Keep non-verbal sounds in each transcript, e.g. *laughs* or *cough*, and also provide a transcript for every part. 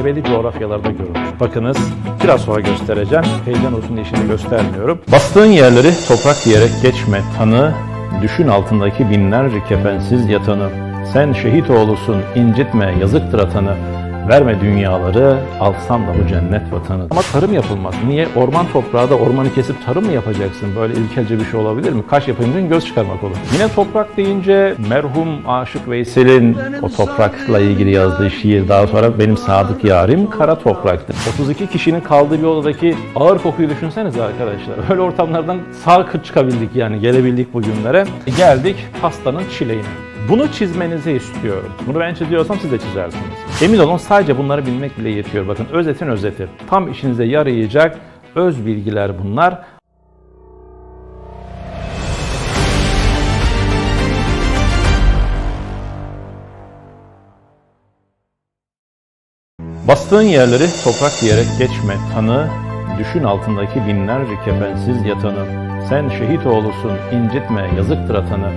engebeli coğrafyalarda görülür. Bakınız biraz sonra göstereceğim. Heyecan olsun diye şimdi göstermiyorum. Bastığın yerleri toprak diyerek geçme. Tanı, düşün altındaki binlerce kefensiz yatanı. Sen şehit oğlusun, incitme, yazıktır atanı. Verme dünyaları, alsam da bu cennet vatanı. Ama tarım yapılmaz. Niye? Orman toprağı da ormanı kesip tarım mı yapacaksın? Böyle ilkelce bir şey olabilir mi? Kaş yapınca göz çıkarmak olur. Yine toprak deyince merhum Aşık Veysel'in o toprakla ilgili yazdığı şiir daha sonra benim sadık yarim kara topraktı. 32 kişinin kaldığı bir odadaki ağır kokuyu düşünsenize arkadaşlar. Öyle ortamlardan sağ çıkabildik yani gelebildik bugünlere. Geldik pastanın çileğine. Bunu çizmenizi istiyorum. Bunu ben çiziyorsam siz de çizersiniz. Emin olun sadece bunları bilmek bile yetiyor. Bakın özetin özeti. Tam işinize yarayacak öz bilgiler bunlar. Bastığın yerleri toprak diyerek geçme. Tanı, düşün altındaki binlerce kefensiz yatanı. Sen şehit oğlusun, incitme, yazıktır atanı.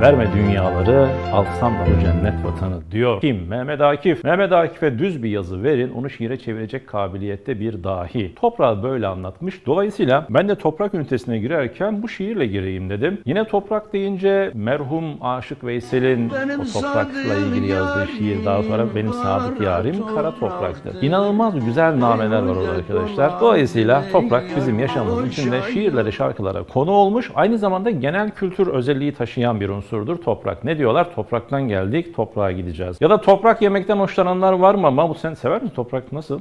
Verme dünyaları, alsam da bu cennet vatanı diyor. Kim? Mehmet Akif. Mehmet Akif'e düz bir yazı verin, onu şiire çevirecek kabiliyette bir dahi. Toprağı böyle anlatmış. Dolayısıyla ben de toprak ünitesine girerken bu şiirle gireyim dedim. Yine toprak deyince merhum Aşık Veysel'in o toprakla ilgili yazdığı şiir daha sonra benim sadık yarim kara topraktır. İnanılmaz güzel nameler var orada arkadaşlar. Dolayısıyla toprak bizim yaşamımızın içinde şiirlere, şarkılara konu olmuş. Aynı zamanda genel kültür özelliği taşıyan bir unsurdur toprak. Ne diyorlar? Topraktan geldik, toprağa gideceğiz. Ya da toprak yemekten hoşlananlar var mı? Mahmut sen sever misin toprak nasıl?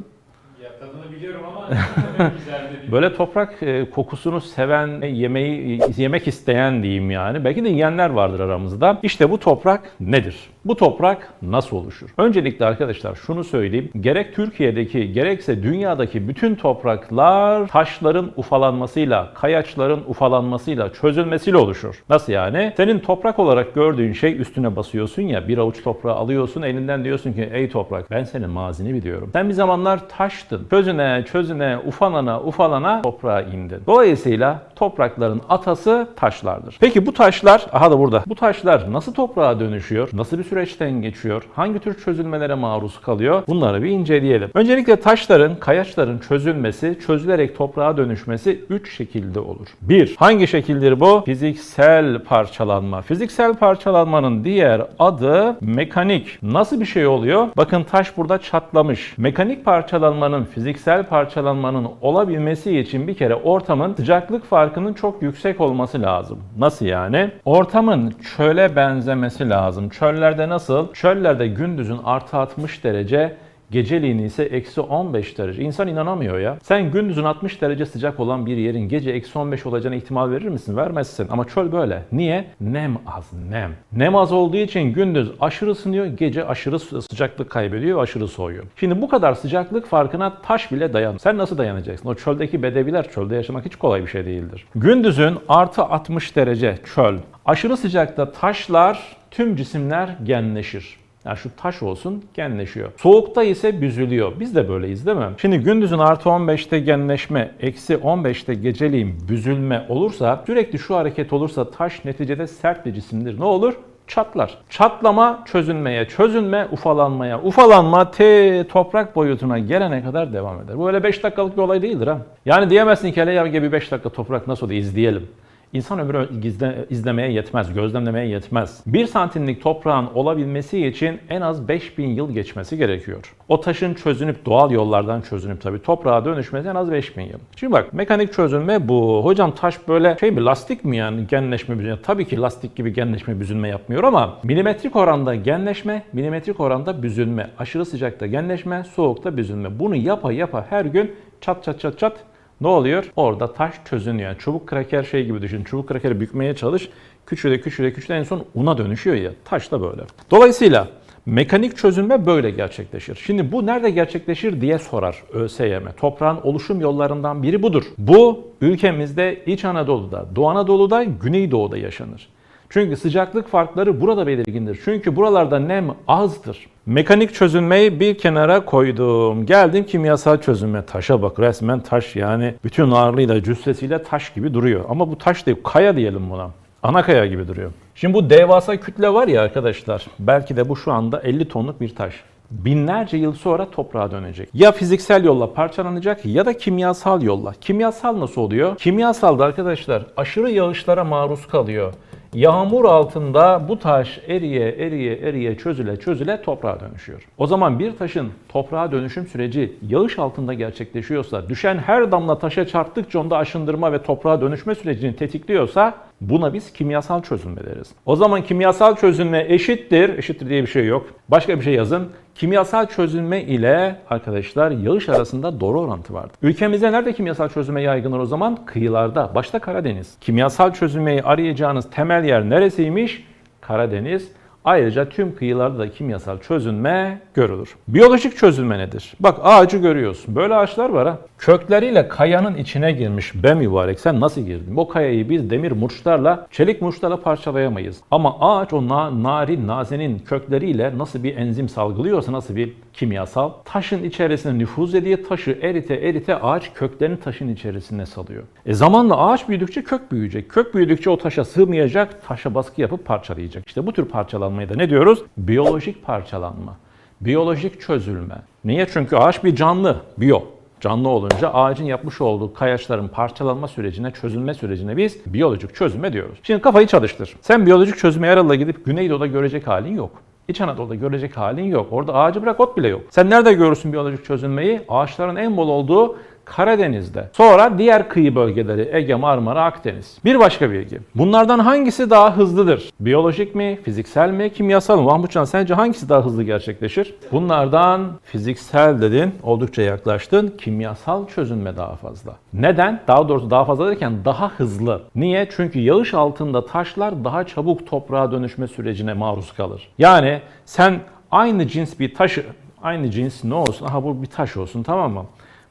Ya tadını biliyorum ama *laughs* güzel. Böyle toprak e, kokusunu seven, yemeği yemek isteyen diyeyim yani. Belki de yiyenler vardır aramızda. İşte bu toprak nedir? Bu toprak nasıl oluşur? Öncelikle arkadaşlar şunu söyleyeyim. Gerek Türkiye'deki gerekse dünyadaki bütün topraklar taşların ufalanmasıyla, kayaçların ufalanmasıyla, çözülmesiyle oluşur. Nasıl yani? Senin toprak olarak gördüğün şey üstüne basıyorsun ya bir avuç toprağı alıyorsun elinden diyorsun ki ey toprak ben senin mazini biliyorum. Sen bir zamanlar taştın. Çözüne, çözüne, ufalana, ufalana toprağa indin. Dolayısıyla toprakların atası taşlardır. Peki bu taşlar, aha da burada. Bu taşlar nasıl toprağa dönüşüyor? Nasıl bir süreçten geçiyor? Hangi tür çözülmelere maruz kalıyor? Bunları bir inceleyelim. Öncelikle taşların, kayaçların çözülmesi, çözülerek toprağa dönüşmesi 3 şekilde olur. 1. Hangi şekildir bu? Fiziksel parçalanma. Fiziksel parçalanmanın diğer adı mekanik. Nasıl bir şey oluyor? Bakın taş burada çatlamış. Mekanik parçalanmanın, fiziksel parçalanmanın olabilmesi için bir kere ortamın sıcaklık farkının çok yüksek olması lazım. Nasıl yani? Ortamın çöle benzemesi lazım. Çöllerde nasıl? Çöllerde gündüzün artı 60 derece, Geceliğin ise eksi 15 derece. İnsan inanamıyor ya. Sen gündüzün 60 derece sıcak olan bir yerin gece eksi 15 olacağına ihtimal verir misin? Vermezsin. Ama çöl böyle. Niye? Nem az, nem. Nem az olduğu için gündüz aşırı ısınıyor, gece aşırı sı- sıcaklık kaybediyor, aşırı soğuyor. Şimdi bu kadar sıcaklık farkına taş bile dayan. Sen nasıl dayanacaksın? O çöldeki bedeviler, çölde yaşamak hiç kolay bir şey değildir. Gündüzün artı 60 derece çöl. Aşırı sıcakta taşlar, tüm cisimler genleşir. Yani şu taş olsun genleşiyor. Soğukta ise büzülüyor. Biz de böyleyiz değil mi? Şimdi gündüzün artı 15'te genleşme, eksi 15'te geceliğin büzülme olursa, sürekli şu hareket olursa taş neticede sert bir cisimdir. Ne olur? Çatlar. Çatlama çözünmeye, çözünme ufalanmaya, ufalanma te toprak boyutuna gelene kadar devam eder. Bu öyle 5 dakikalık bir olay değildir ha. Yani diyemezsin ki hele ya bir 5 dakika toprak nasıl izleyelim. İnsan ömrü gizle, izlemeye yetmez, gözlemlemeye yetmez. Bir santimlik toprağın olabilmesi için en az 5000 yıl geçmesi gerekiyor. O taşın çözünüp doğal yollardan çözünüp tabii toprağa dönüşmesi en az 5000 yıl. Şimdi bak mekanik çözünme bu. Hocam taş böyle şey mi lastik mi yani genleşme büzülme? Tabii ki lastik gibi genleşme büzülme yapmıyor ama milimetrik oranda genleşme, milimetrik oranda büzülme. Aşırı sıcakta genleşme, soğukta büzülme. Bunu yapa yapa her gün çat çat çat çat ne oluyor? Orada taş çözünüyor. Yani çubuk kraker şey gibi düşün. Çubuk krakeri bükmeye çalış. Küçüle küçüle küçüle en son una dönüşüyor ya. Taş da böyle. Dolayısıyla mekanik çözünme böyle gerçekleşir. Şimdi bu nerede gerçekleşir diye sorar ÖSYM. Toprağın oluşum yollarından biri budur. Bu ülkemizde İç Anadolu'da, Doğu Anadolu'da, Güneydoğu'da yaşanır. Çünkü sıcaklık farkları burada belirgindir. Çünkü buralarda nem azdır. Mekanik çözünmeyi bir kenara koydum. Geldim kimyasal çözünme. Taşa bak resmen taş yani bütün ağırlığıyla cüssesiyle taş gibi duruyor. Ama bu taş değil kaya diyelim buna. Ana kaya gibi duruyor. Şimdi bu devasa kütle var ya arkadaşlar. Belki de bu şu anda 50 tonluk bir taş. binlerce yıl sonra toprağa dönecek. Ya fiziksel yolla parçalanacak ya da kimyasal yolla. Kimyasal nasıl oluyor? Kimyasalda arkadaşlar aşırı yağışlara maruz kalıyor. Yağmur altında bu taş eriye eriye eriye çözüle çözüle toprağa dönüşüyor. O zaman bir taşın toprağa dönüşüm süreci yağış altında gerçekleşiyorsa, düşen her damla taşa çarptıkça onda aşındırma ve toprağa dönüşme sürecini tetikliyorsa buna biz kimyasal çözünme deriz. O zaman kimyasal çözünme eşittir, eşittir diye bir şey yok. Başka bir şey yazın. Kimyasal çözünme ile arkadaşlar yağış arasında doğru orantı vardır. Ülkemizde nerede kimyasal çözünme yaygındır o zaman? Kıyılarda, başta Karadeniz. Kimyasal çözünmeyi arayacağınız temel yer neresiymiş? Karadeniz. Ayrıca tüm kıyılarda da kimyasal çözünme görülür. Biyolojik çözünme nedir? Bak ağacı görüyorsun. Böyle ağaçlar var ha. Kökleriyle kayanın içine girmiş. Be mübarek sen nasıl girdin? Bu kayayı biz demir murçlarla, çelik murçlarla parçalayamayız. Ama ağaç o na, narin, nazenin kökleriyle nasıl bir enzim salgılıyorsa, nasıl bir kimyasal, taşın içerisine nüfuz ediyor, taşı erite erite ağaç köklerini taşın içerisine salıyor. E zamanla ağaç büyüdükçe kök büyüyecek. Kök büyüdükçe o taşa sığmayacak, taşa baskı yapıp parçalayacak. İşte bu tür parçalanmaya da ne diyoruz? Biyolojik parçalanma. Biyolojik çözülme. Niye? Çünkü ağaç bir canlı, biyo. Canlı olunca ağacın yapmış olduğu kayaçların parçalanma sürecine, çözülme sürecine biz biyolojik çözülme diyoruz. Şimdi kafayı çalıştır. Sen biyolojik çözülme aralığa gidip Güneydoğu'da görecek halin yok. İç Anadolu'da görecek halin yok. Orada ağacı bırak ot bile yok. Sen nerede görürsün biyolojik çözülmeyi? Ağaçların en bol olduğu Karadeniz'de. Sonra diğer kıyı bölgeleri Ege, Marmara, Akdeniz. Bir başka bilgi. Bunlardan hangisi daha hızlıdır? Biyolojik mi, fiziksel mi, kimyasal mı? Mahmutcan sence hangisi daha hızlı gerçekleşir? Bunlardan fiziksel dedin, oldukça yaklaştın. Kimyasal çözünme daha fazla. Neden? Daha doğrusu daha fazla derken daha hızlı. Niye? Çünkü yağış altında taşlar daha çabuk toprağa dönüşme sürecine maruz kalır. Yani sen aynı cins bir taşı, aynı cins ne olsun? Aha bu bir taş olsun tamam mı?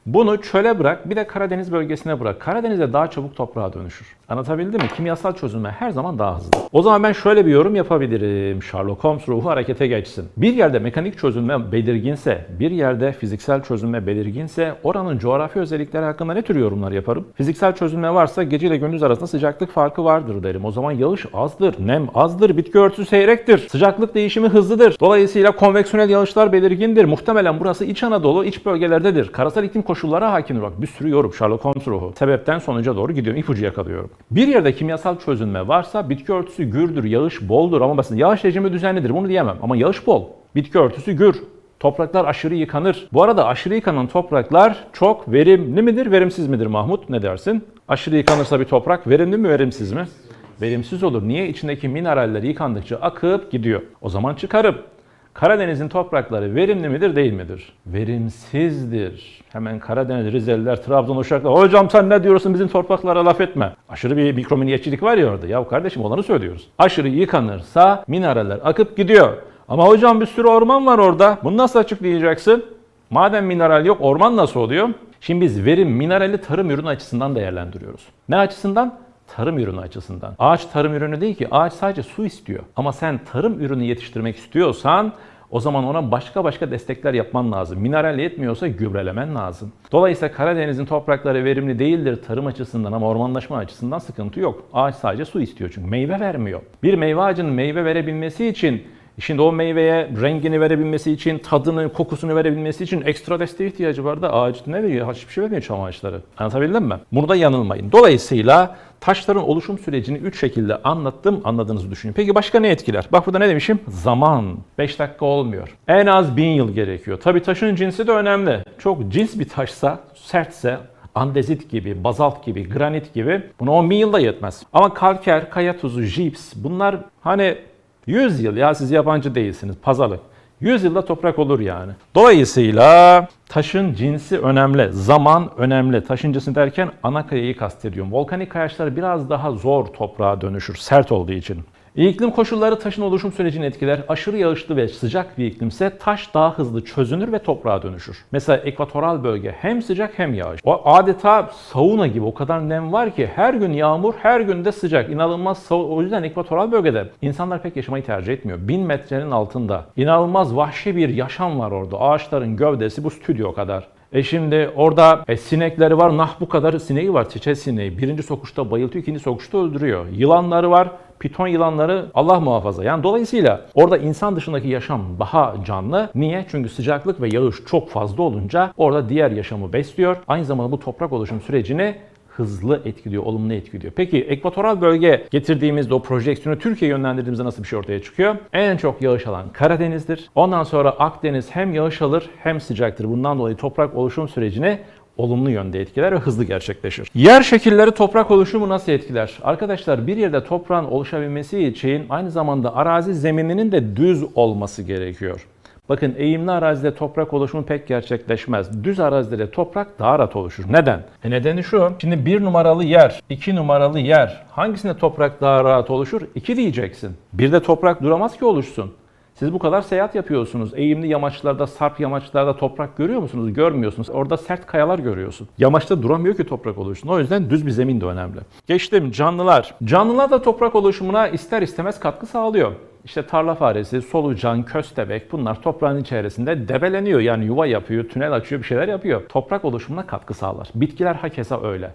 Bunu çöle bırak, bir de Karadeniz bölgesine bırak. Karadeniz'de daha çabuk toprağa dönüşür. Anlatabildim mi? Kimyasal çözülme her zaman daha hızlı. O zaman ben şöyle bir yorum yapabilirim. Sherlock Holmes ruhu harekete geçsin. Bir yerde mekanik çözülme belirginse, bir yerde fiziksel çözülme belirginse oranın coğrafi özellikleri hakkında ne tür yorumlar yaparım? Fiziksel çözülme varsa gece ile gündüz arasında sıcaklık farkı vardır derim. O zaman yağış azdır, nem azdır, bitki örtüsü seyrektir. Sıcaklık değişimi hızlıdır. Dolayısıyla konveksiyonel yağışlar belirgindir. Muhtemelen burası İç Anadolu, iç bölgelerdedir. Karasal iklim koşullara hakimdir. Bak bir sürü yorum Sherlock Holmes ruhu. Sebepten sonuca doğru gidiyorum. ipucu yakalıyorum. Bir yerde kimyasal çözünme varsa bitki örtüsü gürdür, yağış boldur ama basit yağış rejimi düzenlidir. Bunu diyemem ama yağış bol. Bitki örtüsü gür. Topraklar aşırı yıkanır. Bu arada aşırı yıkanan topraklar çok verimli midir, verimsiz midir Mahmut? Ne dersin? Aşırı yıkanırsa bir toprak verimli mi, verimsiz mi? Verimsiz olur. Niye? İçindeki mineraller yıkandıkça akıp gidiyor. O zaman çıkarıp Karadeniz'in toprakları verimli midir değil midir? Verimsizdir. Hemen Karadeniz, Rizeliler, Trabzon, Uşaklar. Hocam sen ne diyorsun bizim topraklara laf etme. Aşırı bir mikromiliyetçilik var ya orada. Ya kardeşim olanı söylüyoruz. Aşırı yıkanırsa mineraller akıp gidiyor. Ama hocam bir sürü orman var orada. Bunu nasıl açıklayacaksın? Madem mineral yok orman nasıl oluyor? Şimdi biz verim, minerali tarım ürünü açısından değerlendiriyoruz. Ne açısından? tarım ürünü açısından. Ağaç tarım ürünü değil ki. Ağaç sadece su istiyor. Ama sen tarım ürünü yetiştirmek istiyorsan o zaman ona başka başka destekler yapman lazım. Mineral yetmiyorsa gübrelemen lazım. Dolayısıyla Karadeniz'in toprakları verimli değildir tarım açısından ama ormanlaşma açısından sıkıntı yok. Ağaç sadece su istiyor çünkü meyve vermiyor. Bir meyve ağacının meyve verebilmesi için Şimdi o meyveye rengini verebilmesi için, tadını, kokusunu verebilmesi için ekstra desteğe ihtiyacı var da ağaç ne veriyor? Hiçbir şey vermiyor çam ağaçları. Anlatabildim mi? Burada yanılmayın. Dolayısıyla taşların oluşum sürecini 3 şekilde anlattım, anladığınızı düşünün. Peki başka ne etkiler? Bak burada ne demişim? Zaman. 5 dakika olmuyor. En az 1000 yıl gerekiyor. Tabii taşın cinsi de önemli. Çok cins bir taşsa, sertse, andezit gibi, bazalt gibi, granit gibi buna 10 bin yılda yetmez. Ama kalker, kaya tuzu, jips bunlar hani 100 yıl ya siz yabancı değilsiniz pazarlık. 100 yılda toprak olur yani. Dolayısıyla taşın cinsi önemli, zaman önemli. Taşın cinsi derken ana kayayı kastediyorum. Volkanik kayaçlar biraz daha zor toprağa dönüşür, sert olduğu için. İklim koşulları taşın oluşum sürecini etkiler. Aşırı yağışlı ve sıcak bir iklimse taş daha hızlı çözünür ve toprağa dönüşür. Mesela ekvatoral bölge hem sıcak hem yağış. O adeta sauna gibi o kadar nem var ki her gün yağmur, her gün de sıcak. İnanılmaz. O yüzden ekvatoral bölgede insanlar pek yaşamayı tercih etmiyor. Bin metrenin altında. İnanılmaz vahşi bir yaşam var orada. Ağaçların gövdesi bu stüdyo kadar. E şimdi orada e, sinekleri var. Nah bu kadar sineği var. Çiçek sineği. Birinci sokuşta bayıltıyor, ikinci sokuşta öldürüyor. Yılanları var. Piton yılanları Allah muhafaza. Yani dolayısıyla orada insan dışındaki yaşam daha canlı. Niye? Çünkü sıcaklık ve yağış çok fazla olunca orada diğer yaşamı besliyor. Aynı zamanda bu toprak oluşum sürecini hızlı etkiliyor, olumlu etkiliyor. Peki ekvatoral bölge getirdiğimizde o projeksiyonu Türkiye'ye yönlendirdiğimizde nasıl bir şey ortaya çıkıyor? En çok yağış alan Karadeniz'dir. Ondan sonra Akdeniz hem yağış alır hem sıcaktır. Bundan dolayı toprak oluşum sürecini olumlu yönde etkiler ve hızlı gerçekleşir. Yer şekilleri toprak oluşumu nasıl etkiler? Arkadaşlar bir yerde toprağın oluşabilmesi için aynı zamanda arazi zemininin de düz olması gerekiyor. Bakın eğimli arazide toprak oluşumu pek gerçekleşmez. Düz arazide de toprak daha rahat oluşur. Neden? E nedeni şu. Şimdi bir numaralı yer, iki numaralı yer. Hangisinde toprak daha rahat oluşur? İki diyeceksin. Bir de toprak duramaz ki oluşsun. Siz bu kadar seyahat yapıyorsunuz. Eğimli yamaçlarda, sarp yamaçlarda toprak görüyor musunuz? Görmüyorsunuz. Orada sert kayalar görüyorsun. Yamaçta duramıyor ki toprak oluşsun. O yüzden düz bir zemin de önemli. Geçtim canlılar. Canlılar da toprak oluşumuna ister istemez katkı sağlıyor. İşte tarla faresi, solucan, köstebek bunlar toprağın içerisinde debeleniyor. Yani yuva yapıyor, tünel açıyor, bir şeyler yapıyor. Toprak oluşumuna katkı sağlar. Bitkiler hakeza öyle.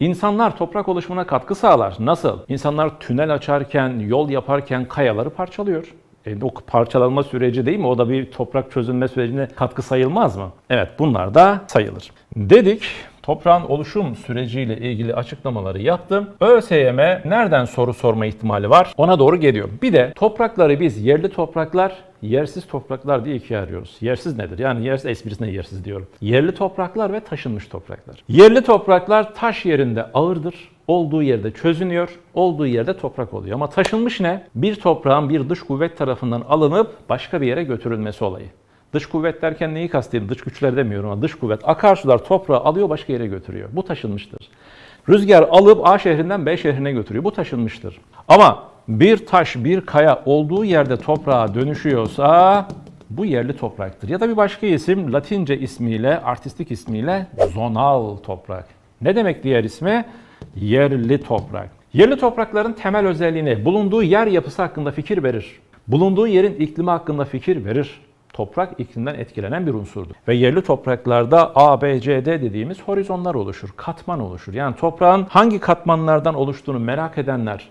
İnsanlar toprak oluşumuna katkı sağlar. Nasıl? İnsanlar tünel açarken, yol yaparken kayaları parçalıyor. E, o parçalanma süreci değil mi? O da bir toprak çözülme sürecine katkı sayılmaz mı? Evet bunlar da sayılır. Dedik toprağın oluşum süreciyle ilgili açıklamaları yaptım. ÖSYM nereden soru sorma ihtimali var? Ona doğru geliyor. Bir de toprakları biz yerli topraklar, yersiz topraklar diye ikiye ayırıyoruz. Yersiz nedir? Yani yersiz esprisine yersiz diyorum. Yerli topraklar ve taşınmış topraklar. Yerli topraklar taş yerinde ağırdır. Olduğu yerde çözünüyor, olduğu yerde toprak oluyor. Ama taşınmış ne? Bir toprağın bir dış kuvvet tarafından alınıp başka bir yere götürülmesi olayı. Dış kuvvet derken neyi kastediyorum? Dış güçler demiyorum ama dış kuvvet. Akarsular toprağı alıyor başka yere götürüyor. Bu taşınmıştır. Rüzgar alıp A şehrinden B şehrine götürüyor. Bu taşınmıştır. Ama bir taş, bir kaya olduğu yerde toprağa dönüşüyorsa bu yerli topraktır. Ya da bir başka isim Latince ismiyle, artistik ismiyle zonal toprak. Ne demek diğer ismi? Yerli toprak. Yerli toprakların temel özelliğini bulunduğu yer yapısı hakkında fikir verir. Bulunduğu yerin iklimi hakkında fikir verir. Toprak iklimden etkilenen bir unsurdur. Ve yerli topraklarda A, B, C, D dediğimiz horizonlar oluşur, katman oluşur. Yani toprağın hangi katmanlardan oluştuğunu merak edenler,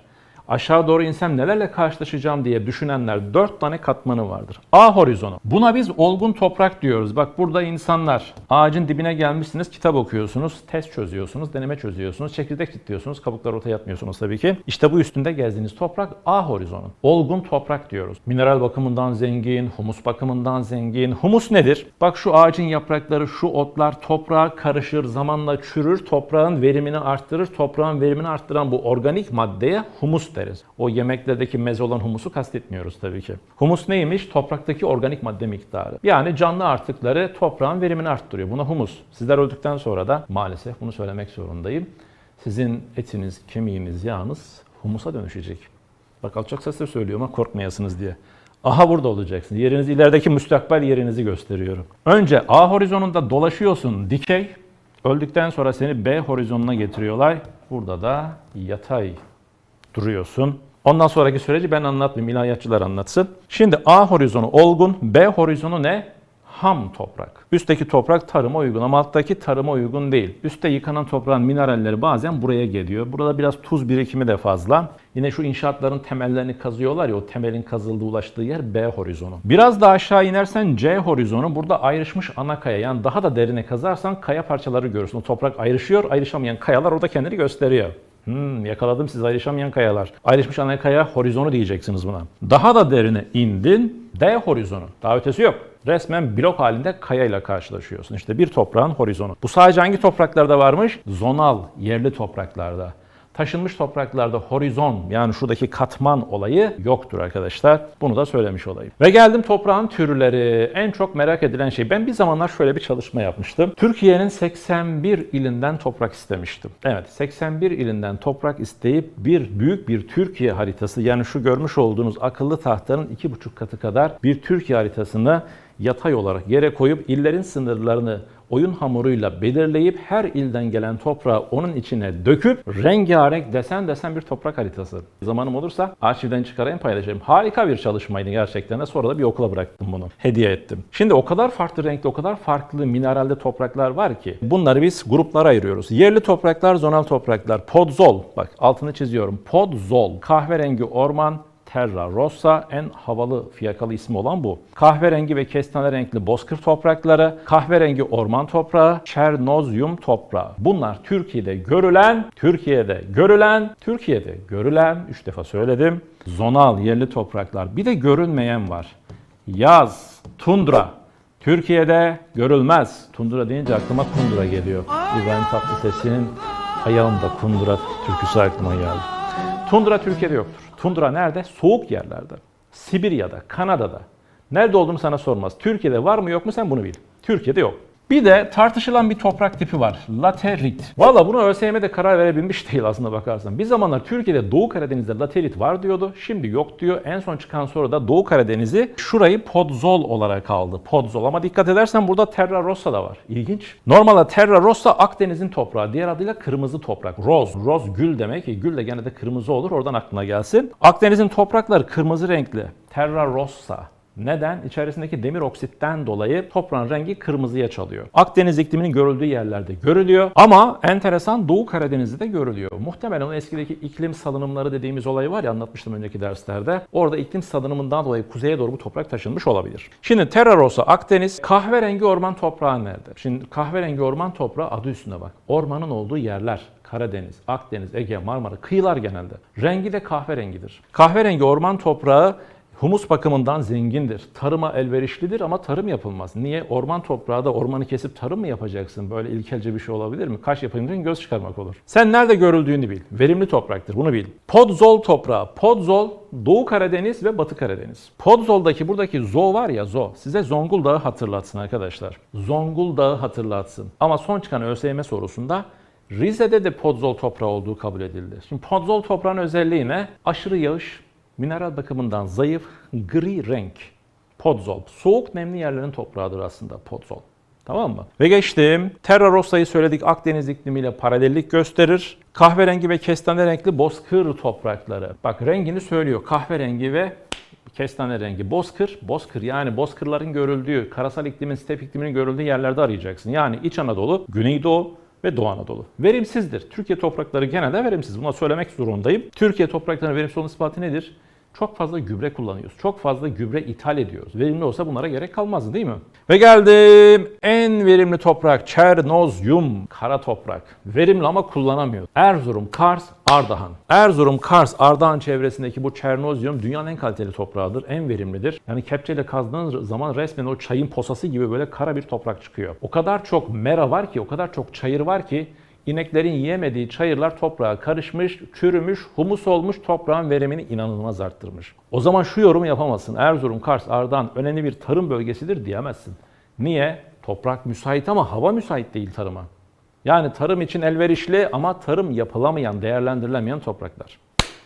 aşağı doğru insem nelerle karşılaşacağım diye düşünenler dört tane katmanı vardır. A horizonu. Buna biz olgun toprak diyoruz. Bak burada insanlar ağacın dibine gelmişsiniz, kitap okuyorsunuz, test çözüyorsunuz, deneme çözüyorsunuz, çekirdek çitliyorsunuz, kabukları ortaya atmıyorsunuz tabii ki. İşte bu üstünde gezdiğiniz toprak A horizonu. Olgun toprak diyoruz. Mineral bakımından zengin, humus bakımından zengin. Humus nedir? Bak şu ağacın yaprakları, şu otlar toprağa karışır, zamanla çürür, toprağın verimini arttırır. Toprağın verimini arttıran bu organik maddeye humus deriz. O yemeklerdeki meze olan humusu kastetmiyoruz tabii ki. Humus neymiş? Topraktaki organik madde miktarı. Yani canlı artıkları toprağın verimini arttırıyor. Buna humus. Sizler öldükten sonra da maalesef bunu söylemek zorundayım. Sizin etiniz, kemiğiniz, yağınız humusa dönüşecek. Bak alçak sesle söylüyorum ama korkmayasınız diye. Aha burada olacaksın. Yeriniz ilerideki müstakbel yerinizi gösteriyorum. Önce A horizonunda dolaşıyorsun dikey. Öldükten sonra seni B horizonuna getiriyorlar. Burada da yatay duruyorsun. Ondan sonraki süreci ben anlatmayayım, ilahiyatçılar anlatsın. Şimdi A horizonu olgun, B horizonu ne? Ham toprak. Üstteki toprak tarıma uygun ama alttaki tarıma uygun değil. Üstte yıkanan toprağın mineralleri bazen buraya geliyor. Burada biraz tuz birikimi de fazla. Yine şu inşaatların temellerini kazıyorlar ya o temelin kazıldığı ulaştığı yer B horizonu. Biraz daha aşağı inersen C horizonu. Burada ayrışmış ana kaya yani daha da derine kazarsan kaya parçaları görürsün. O toprak ayrışıyor, ayrışamayan kayalar orada kendini gösteriyor. Hmm, yakaladım siz ayrışamayan kayalar. Ayrışmış ana kaya horizonu diyeceksiniz buna. Daha da derine indin. D horizonu. Daha ötesi yok. Resmen blok halinde kayayla karşılaşıyorsun. İşte bir toprağın horizonu. Bu sadece hangi topraklarda varmış? Zonal, yerli topraklarda. Taşınmış topraklarda horizon yani şuradaki katman olayı yoktur arkadaşlar. Bunu da söylemiş olayım. Ve geldim toprağın türleri. En çok merak edilen şey. Ben bir zamanlar şöyle bir çalışma yapmıştım. Türkiye'nin 81 ilinden toprak istemiştim. Evet 81 ilinden toprak isteyip bir büyük bir Türkiye haritası yani şu görmüş olduğunuz akıllı tahtanın iki buçuk katı kadar bir Türkiye haritasını yatay olarak yere koyup illerin sınırlarını oyun hamuruyla belirleyip her ilden gelen toprağı onun içine döküp rengarenk desen desen bir toprak haritası. Zamanım olursa arşivden çıkarayım paylaşayım. Harika bir çalışmaydı gerçekten de sonra da bir okula bıraktım bunu. Hediye ettim. Şimdi o kadar farklı renkli, o kadar farklı mineralde topraklar var ki bunları biz gruplara ayırıyoruz. Yerli topraklar, zonal topraklar, podzol. Bak altını çiziyorum. Podzol, kahverengi orman, Terra Rossa en havalı fiyakalı ismi olan bu. Kahverengi ve kestane renkli bozkır toprakları, kahverengi orman toprağı, Çernozyum toprağı. Bunlar Türkiye'de görülen, Türkiye'de görülen, Türkiye'de görülen, üç defa söyledim, zonal yerli topraklar. Bir de görünmeyen var. Yaz, tundra. Türkiye'de görülmez. Tundra deyince aklıma kundura geliyor. İbrahim Tatlıses'in ayağında kundura türküsü aklıma geldi. Tundra Türkiye'de yoktur. Tundra nerede? Soğuk yerlerde. Sibirya'da, Kanada'da. Nerede olduğunu sana sormaz. Türkiye'de var mı yok mu sen bunu bil. Türkiye'de yok. Bir de tartışılan bir toprak tipi var. Laterit. Valla buna ÖSYM de karar verebilmiş değil aslında bakarsan. Bir zamanlar Türkiye'de Doğu Karadeniz'de laterit var diyordu. Şimdi yok diyor. En son çıkan soruda Doğu Karadeniz'i şurayı podzol olarak aldı. Podzol ama dikkat edersen burada Terra Rossa da var. İlginç. Normalde Terra Rossa Akdeniz'in toprağı. Diğer adıyla kırmızı toprak. Roz. Roz gül demek ki gül de gene de kırmızı olur. Oradan aklına gelsin. Akdeniz'in toprakları kırmızı renkli. Terra Rossa. Neden? İçerisindeki demir oksitten dolayı toprağın rengi kırmızıya çalıyor. Akdeniz ikliminin görüldüğü yerlerde görülüyor ama enteresan Doğu Karadeniz'de de görülüyor. Muhtemelen o eskideki iklim salınımları dediğimiz olay var ya anlatmıştım önceki derslerde. Orada iklim salınımından dolayı kuzeye doğru bu toprak taşınmış olabilir. Şimdi Terra Rossa Akdeniz, kahverengi orman toprağı nerede? Şimdi kahverengi orman toprağı adı üstünde bak. Ormanın olduğu yerler. Karadeniz, Akdeniz, Ege, Marmara, kıyılar genelde. Rengi de kahverengidir. Kahverengi orman toprağı Humus bakımından zengindir. Tarıma elverişlidir ama tarım yapılmaz. Niye? Orman toprağı da ormanı kesip tarım mı yapacaksın? Böyle ilkelce bir şey olabilir mi? Kaş yapayım göz çıkarmak olur. Sen nerede görüldüğünü bil. Verimli topraktır bunu bil. Podzol toprağı. Podzol Doğu Karadeniz ve Batı Karadeniz. Podzol'daki buradaki zo var ya zo size Zonguldak'ı hatırlatsın arkadaşlar. Zonguldak'ı hatırlatsın. Ama son çıkan ÖSYM sorusunda Rize'de de podzol toprağı olduğu kabul edildi. Şimdi podzol toprağın özelliği ne? Aşırı yağış, mineral bakımından zayıf, gri renk. Podzol. Soğuk nemli yerlerin toprağıdır aslında podzol. Tamam mı? Ve geçtim. Terra Rossa'yı söyledik Akdeniz iklimiyle paralellik gösterir. Kahverengi ve kestane renkli bozkır toprakları. Bak rengini söylüyor. Kahverengi ve kestane rengi. Bozkır, bozkır yani bozkırların görüldüğü, karasal iklimin, step ikliminin görüldüğü yerlerde arayacaksın. Yani İç Anadolu, Güneydoğu, ve Doğu Anadolu. Verimsizdir. Türkiye toprakları genelde verimsiz. Buna söylemek zorundayım. Türkiye topraklarının verimsiz olma ispatı nedir? Çok fazla gübre kullanıyoruz. Çok fazla gübre ithal ediyoruz. Verimli olsa bunlara gerek kalmazdı değil mi? Ve geldim en verimli toprak Çernozyum kara toprak. Verimli ama kullanamıyor. Erzurum, Kars, Ardahan. Erzurum, Kars, Ardahan çevresindeki bu Çernozyum dünyanın en kaliteli toprağıdır, en verimlidir. Yani kepçeyle kazdığınız zaman resmen o çayın posası gibi böyle kara bir toprak çıkıyor. O kadar çok mera var ki, o kadar çok çayır var ki İneklerin yiyemediği çayırlar toprağa karışmış, çürümüş, humus olmuş, toprağın verimini inanılmaz arttırmış. O zaman şu yorumu yapamazsın. Erzurum, Kars, Ardahan önemli bir tarım bölgesidir diyemezsin. Niye? Toprak müsait ama hava müsait değil tarıma. Yani tarım için elverişli ama tarım yapılamayan, değerlendirilemeyen topraklar.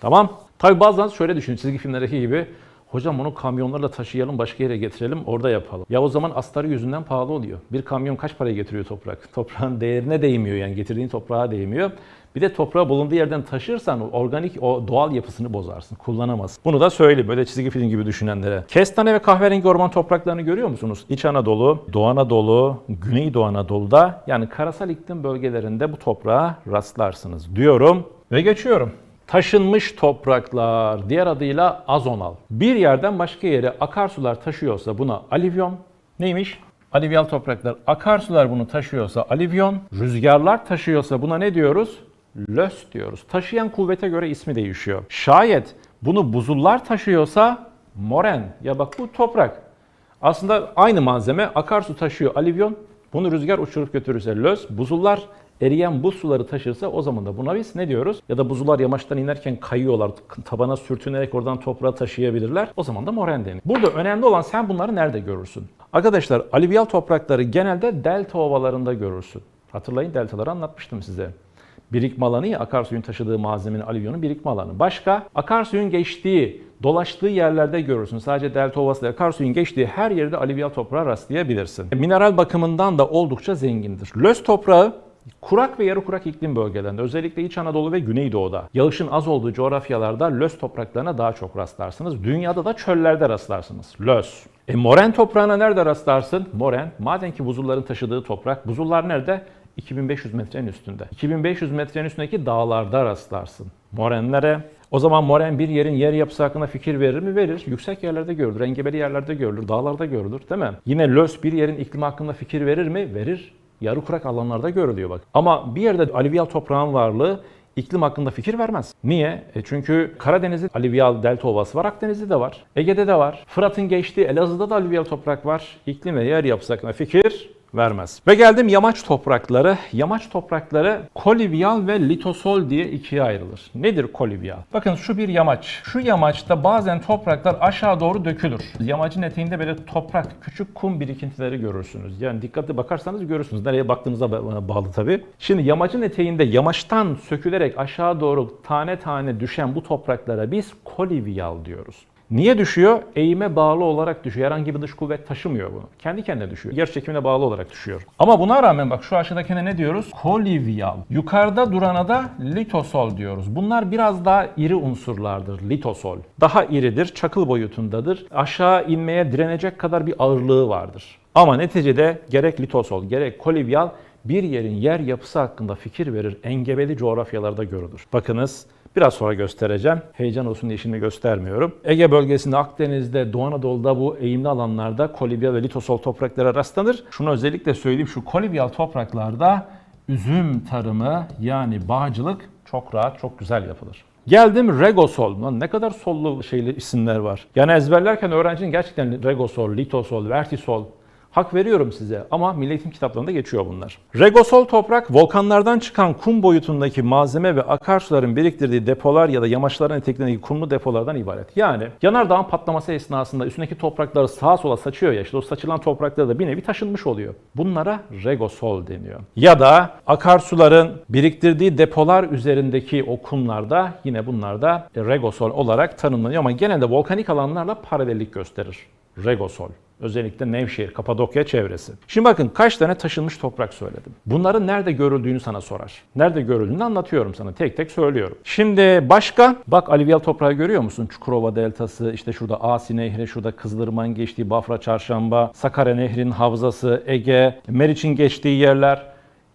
Tamam. Tabi bazen şöyle düşünün çizgi filmlerdeki gibi. Hocam onu kamyonlarla taşıyalım başka yere getirelim orada yapalım. Ya o zaman astarı yüzünden pahalı oluyor. Bir kamyon kaç paraya getiriyor toprak? *laughs* Toprağın değerine değmiyor yani getirdiğin toprağa değmiyor. Bir de toprağı bulunduğu yerden taşırsan organik o doğal yapısını bozarsın. Kullanamazsın. Bunu da söyleyeyim böyle çizgi film gibi düşünenlere. Kestane ve kahverengi orman topraklarını görüyor musunuz? İç Anadolu, Doğu Anadolu, Güneydoğu Anadolu'da yani karasal iklim bölgelerinde bu toprağa rastlarsınız diyorum ve geçiyorum. Taşınmış topraklar, diğer adıyla azonal. Bir yerden başka yere akarsular taşıyorsa buna alivyon. Neymiş? Alivyal topraklar. Akarsular bunu taşıyorsa alivyon. Rüzgarlar taşıyorsa buna ne diyoruz? Lös diyoruz. Taşıyan kuvvete göre ismi değişiyor. Şayet bunu buzullar taşıyorsa moren. Ya bak bu toprak. Aslında aynı malzeme akarsu taşıyor alivyon. Bunu rüzgar uçurup götürürse löz. Buzullar eriyen buz suları taşırsa o zaman da buna biz ne diyoruz? Ya da buzullar yamaçtan inerken kayıyorlar, tabana sürtünerek oradan toprağı taşıyabilirler. O zaman da moren denir. Burada önemli olan sen bunları nerede görürsün? Arkadaşlar alüvyal toprakları genelde delta ovalarında görürsün. Hatırlayın deltaları anlatmıştım size. birikme alanı ya akarsuyun taşıdığı malzemenin alüvyonun birikme alanı. Başka akarsuyun geçtiği, dolaştığı yerlerde görürsün. Sadece delta ovası değil, akarsuyun geçtiği her yerde alüvyal toprağa rastlayabilirsin. Mineral bakımından da oldukça zengindir. Löz toprağı Kurak ve yarı kurak iklim bölgelerinde özellikle İç Anadolu ve Güneydoğu'da yağışın az olduğu coğrafyalarda löz topraklarına daha çok rastlarsınız. Dünyada da çöllerde rastlarsınız. Löz. E, moren toprağına nerede rastlarsın? Moren, maden ki buzulların taşıdığı toprak. Buzullar nerede? 2500 metrenin üstünde. 2500 metrenin üstündeki dağlarda rastlarsın. Morenlere o zaman moren bir yerin yer yapısı hakkında fikir verir mi? Verir. Yüksek yerlerde görülür, engebeli yerlerde görülür, dağlarda görülür değil mi? Yine löz bir yerin iklimi hakkında fikir verir mi? Verir. Yarı kurak alanlarda görülüyor bak. Ama bir yerde alüvyal toprağın varlığı iklim hakkında fikir vermez. Niye? E çünkü Karadeniz'in alüvyal delta ovası var, Akdeniz'de de var, Ege'de de var. Fırat'ın geçtiği Elazığ'da da alüvyal toprak var. İklim ve yer yapısı hakkında fikir vermez. Ve geldim yamaç toprakları. Yamaç toprakları kolivyal ve litosol diye ikiye ayrılır. Nedir kolivyal? Bakın şu bir yamaç. Şu yamaçta bazen topraklar aşağı doğru dökülür. Yamacın eteğinde böyle toprak, küçük kum birikintileri görürsünüz. Yani dikkatli bakarsanız görürsünüz. Nereye baktığınıza ba- bağlı tabii. Şimdi yamacın eteğinde yamaçtan sökülerek aşağı doğru tane tane düşen bu topraklara biz kolivyal diyoruz. Niye düşüyor? Eğime bağlı olarak düşüyor. Herhangi bir dış kuvvet taşımıyor bunu. Kendi kendine düşüyor. Yer çekimine bağlı olarak düşüyor. Ama buna rağmen bak şu aşağıdakine ne diyoruz? Kolivyal. Yukarıda durana da litosol diyoruz. Bunlar biraz daha iri unsurlardır. Litosol. Daha iridir, çakıl boyutundadır. Aşağı inmeye direnecek kadar bir ağırlığı vardır. Ama neticede gerek litosol gerek kolivyal bir yerin yer yapısı hakkında fikir verir. Engebeli coğrafyalarda görülür. Bakınız Biraz sonra göstereceğim. Heyecan olsun diye şimdi göstermiyorum. Ege bölgesinde, Akdeniz'de, Doğu Anadolu'da bu eğimli alanlarda kolibyal ve litosol topraklara rastlanır. Şunu özellikle söyleyeyim. Şu kolibyal topraklarda üzüm tarımı yani bağcılık çok rahat, çok güzel yapılır. Geldim Regosol. Lan ne kadar sollu şeyli isimler var. Yani ezberlerken öğrencinin gerçekten Regosol, Litosol, Vertisol Hak veriyorum size ama milli eğitim kitaplarında geçiyor bunlar. Regosol toprak volkanlardan çıkan kum boyutundaki malzeme ve akarsuların biriktirdiği depolar ya da yamaçların eteklerindeki kumlu depolardan ibaret. Yani yanardağın patlaması esnasında üstündeki toprakları sağa sola saçıyor ya işte o saçılan toprakları da bir nevi taşınmış oluyor. Bunlara regosol deniyor. Ya da akarsuların biriktirdiği depolar üzerindeki o kumlarda yine bunlar da regosol olarak tanımlanıyor ama genelde volkanik alanlarla paralellik gösterir. Regosol. Özellikle Nevşehir, Kapadokya çevresi. Şimdi bakın kaç tane taşınmış toprak söyledim. Bunların nerede görüldüğünü sana sorar. Nerede görüldüğünü anlatıyorum sana. Tek tek söylüyorum. Şimdi başka bak alüvyal toprağı görüyor musun? Çukurova Deltası, işte şurada Asi Nehri, şurada Kızılırmak'ın geçtiği Bafra Çarşamba, Sakarya Nehri'nin havzası, Ege, Meriç'in geçtiği yerler.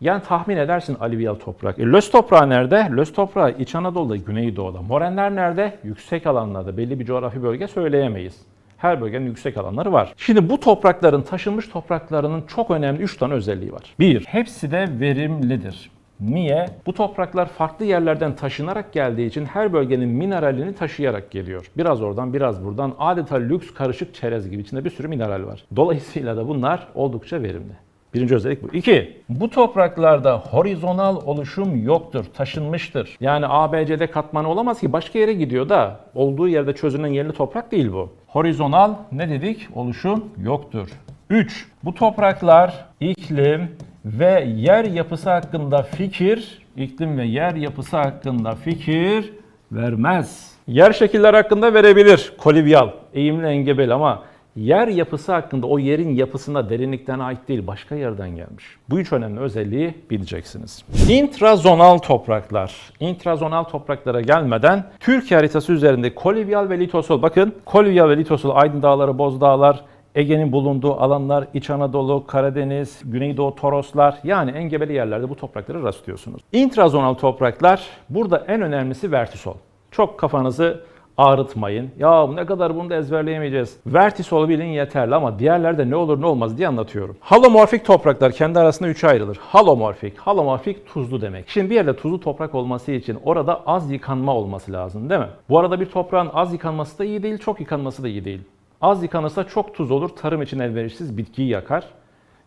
Yani tahmin edersin alüvyal toprak. E, löz toprağı nerede? Löz toprağı İç Anadolu'da, Güneydoğu'da. Morenler nerede? Yüksek alanlarda. Belli bir coğrafi bölge söyleyemeyiz. Her bölgenin yüksek alanları var. Şimdi bu toprakların, taşınmış topraklarının çok önemli 3 tane özelliği var. Bir, hepsi de verimlidir. Niye? Bu topraklar farklı yerlerden taşınarak geldiği için her bölgenin mineralini taşıyarak geliyor. Biraz oradan biraz buradan adeta lüks karışık çerez gibi içinde bir sürü mineral var. Dolayısıyla da bunlar oldukça verimli. Birinci özellik bu. İki, bu topraklarda horizontal oluşum yoktur, taşınmıştır. Yani ABCD katmanı olamaz ki başka yere gidiyor da olduğu yerde çözünen yerli toprak değil bu. Horizontal ne dedik? Oluşum yoktur. 3. Bu topraklar iklim ve yer yapısı hakkında fikir, iklim ve yer yapısı hakkında fikir vermez. Yer şekiller hakkında verebilir. Kolivyal, eğimli engebeli ama yer yapısı hakkında o yerin yapısına derinlikten ait değil başka yerden gelmiş. Bu üç önemli özelliği bileceksiniz. İntrazonal topraklar. İntrazonal topraklara gelmeden Türkiye haritası üzerinde kolivyal ve litosol. Bakın kolivyal ve litosol Aydın Dağları, Boz Dağlar, Ege'nin bulunduğu alanlar, İç Anadolu, Karadeniz, Güneydoğu Toroslar yani engebeli yerlerde bu topraklara rastlıyorsunuz. İntrazonal topraklar burada en önemlisi vertisol. Çok kafanızı ağrıtmayın. Ya ne kadar bunu da ezberleyemeyeceğiz. Vertisol bilin yeterli ama diğerlerde ne olur ne olmaz diye anlatıyorum. Halomorfik topraklar kendi arasında üçe ayrılır. Halomorfik, halomorfik tuzlu demek. Şimdi bir yerde tuzlu toprak olması için orada az yıkanma olması lazım değil mi? Bu arada bir toprağın az yıkanması da iyi değil, çok yıkanması da iyi değil. Az yıkanırsa çok tuz olur, tarım için elverişsiz bitkiyi yakar.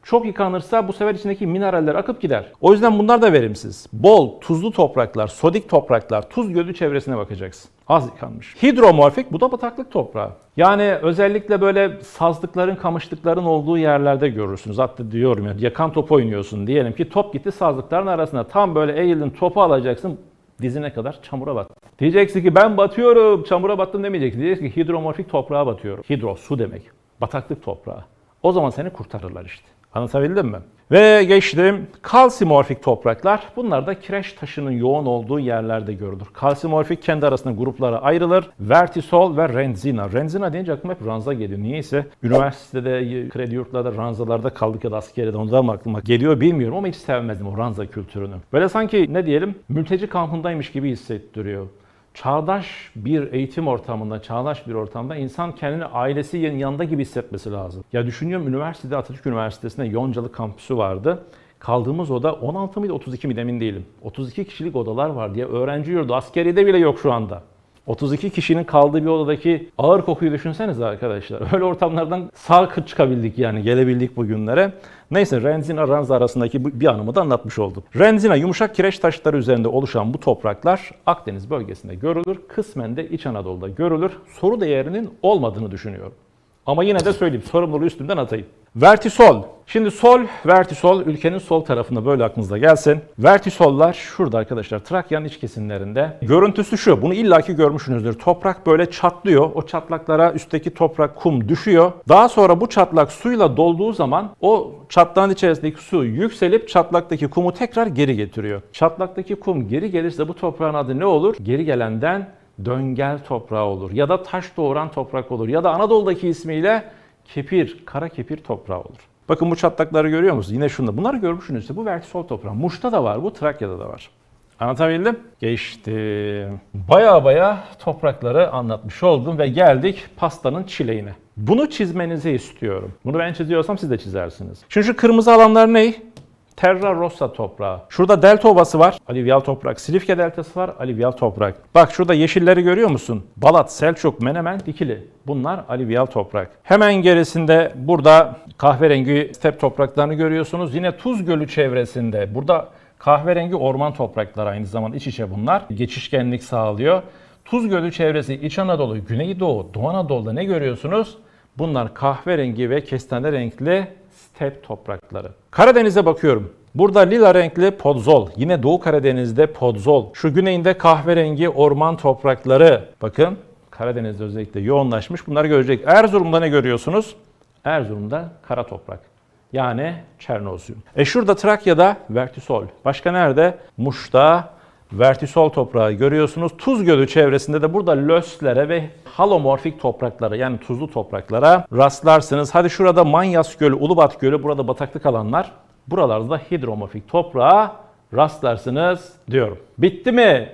Çok yıkanırsa bu sefer içindeki mineraller akıp gider. O yüzden bunlar da verimsiz. Bol tuzlu topraklar, sodik topraklar, tuz gölü çevresine bakacaksın. Az yıkanmış. Hidromorfik bu da bataklık toprağı. Yani özellikle böyle sazlıkların, kamışlıkların olduğu yerlerde görürsünüz. Hatta diyorum ya yakan top oynuyorsun diyelim ki top gitti sazlıkların arasına. Tam böyle eğildin topu alacaksın dizine kadar çamura bat. Diyeceksin ki ben batıyorum, çamura battım demeyeceksin. Diyeceksin ki hidromorfik toprağa batıyorum. Hidro, su demek. Bataklık toprağı. O zaman seni kurtarırlar işte. Anlatabildim mi? Ve geçtim kalsimorfik topraklar. Bunlar da kireç taşının yoğun olduğu yerlerde görülür. Kalsimorfik kendi arasında gruplara ayrılır. Vertisol ve renzina. Renzina deyince aklıma hep ranza geliyor. Niyeyse üniversitede, kredi yurtlarda, ranzalarda kaldık ya da askeriyede ondan mı aklıma geliyor bilmiyorum ama hiç sevmezdim o ranza kültürünü. Böyle sanki ne diyelim mülteci kampındaymış gibi hissettiriyor çağdaş bir eğitim ortamında, çağdaş bir ortamda insan kendini ailesi yanında gibi hissetmesi lazım. Ya düşünüyorum üniversitede Atatürk Üniversitesi'nde Yoncalı kampüsü vardı. Kaldığımız oda 16 mıydı 32 miydi emin değilim. 32 kişilik odalar var diye öğrenci yurdu askeriyede bile yok şu anda. 32 kişinin kaldığı bir odadaki ağır kokuyu düşünsenize arkadaşlar. *laughs* Öyle ortamlardan sağ çıkabildik yani gelebildik bugünlere. Neyse Renzina Ranza arasındaki bir anımı da anlatmış oldum. Renzina yumuşak kireç taşları üzerinde oluşan bu topraklar Akdeniz bölgesinde görülür. Kısmen de İç Anadolu'da görülür. Soru değerinin olmadığını düşünüyorum. Ama yine de söyleyeyim sorumluluğu üstümden atayım. Vertisol. Şimdi sol, vertisol ülkenin sol tarafında böyle aklınızda gelsin. Vertisollar şurada arkadaşlar Trakya'nın iç kesimlerinde. Görüntüsü şu. Bunu illaki görmüşsünüzdür. Toprak böyle çatlıyor. O çatlaklara üstteki toprak kum düşüyor. Daha sonra bu çatlak suyla dolduğu zaman o çatlağın içerisindeki su yükselip çatlaktaki kumu tekrar geri getiriyor. Çatlaktaki kum geri gelirse bu toprağın adı ne olur? Geri gelenden döngel toprağı olur ya da taş doğuran toprak olur ya da Anadolu'daki ismiyle kepir, kara kepir toprağı olur. Bakın bu çatlakları görüyor musunuz? Yine şunda. Bunları görmüşsünüz. Bu vertisol toprağı. Muş'ta da var bu, Trakya'da da var. Anlatabildim? Geçti. Baya baya toprakları anlatmış oldum ve geldik pastanın çileğine. Bunu çizmenizi istiyorum. Bunu ben çiziyorsam siz de çizersiniz. Şimdi şu kırmızı alanlar ne? Terra Rossa toprağı. Şurada delta ovası var. Alüvyal toprak. Silifke deltası var. Alüvyal toprak. Bak şurada yeşilleri görüyor musun? Balat, Selçuk, Menemen, Dikili. Bunlar alüvyal toprak. Hemen gerisinde burada kahverengi step topraklarını görüyorsunuz. Yine Tuz Gölü çevresinde. Burada kahverengi orman toprakları aynı zamanda iç içe bunlar. Geçişkenlik sağlıyor. Tuz Gölü çevresi İç Anadolu, Güneydoğu, Doğu Anadolu'da ne görüyorsunuz? Bunlar kahverengi ve kestane renkli step toprakları. Karadeniz'e bakıyorum. Burada lila renkli podzol. Yine Doğu Karadeniz'de podzol. Şu güneyinde kahverengi orman toprakları. Bakın Karadeniz'de özellikle yoğunlaşmış. Bunları görecek. Erzurum'da ne görüyorsunuz? Erzurum'da kara toprak. Yani Çernozyum. E şurada Trakya'da vertisol. Başka nerede? Muş'ta vertisol toprağı görüyorsunuz. Tuz Gölü çevresinde de burada löslere ve halomorfik topraklara yani tuzlu topraklara rastlarsınız. Hadi şurada Manyas Gölü, Ulubat Gölü burada bataklık alanlar. Buralarda da hidromorfik toprağa rastlarsınız diyorum. Bitti mi?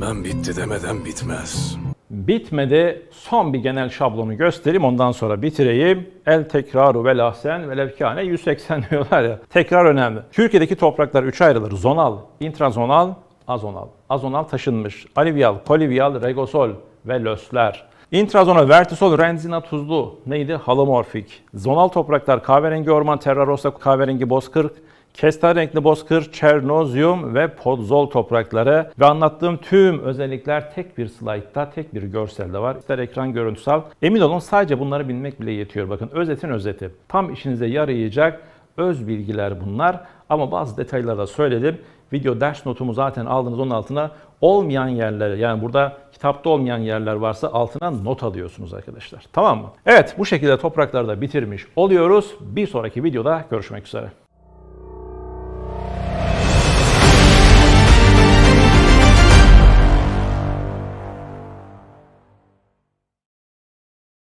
Ben bitti demeden bitmez. Bitmedi. Son bir genel şablonu göstereyim. Ondan sonra bitireyim. El tekraru ve lahsen ve levkane 180 *laughs* diyorlar ya. Tekrar önemli. Türkiye'deki topraklar üçe ayrılır. Zonal, intrazonal, azonal. Azonal taşınmış. Alivyal, kolivyal, regosol ve lösler. Intrazonal, vertisol, renzina tuzlu. Neydi? Halomorfik. Zonal topraklar kahverengi orman, terrarosa, kahverengi bozkır, Kestane renkli bozkır, çernozyum ve podzol toprakları ve anlattığım tüm özellikler tek bir slaytta, tek bir görselde var. İster ekran görüntüsü al. Emin olun sadece bunları bilmek bile yetiyor. Bakın özetin özeti. Tam işinize yarayacak öz bilgiler bunlar. Ama bazı detayları da söyledim. Video ders notumu zaten aldınız onun altına olmayan yerlere yani burada kitapta olmayan yerler varsa altına not alıyorsunuz arkadaşlar. Tamam mı? Evet bu şekilde topraklarda bitirmiş oluyoruz. Bir sonraki videoda görüşmek üzere.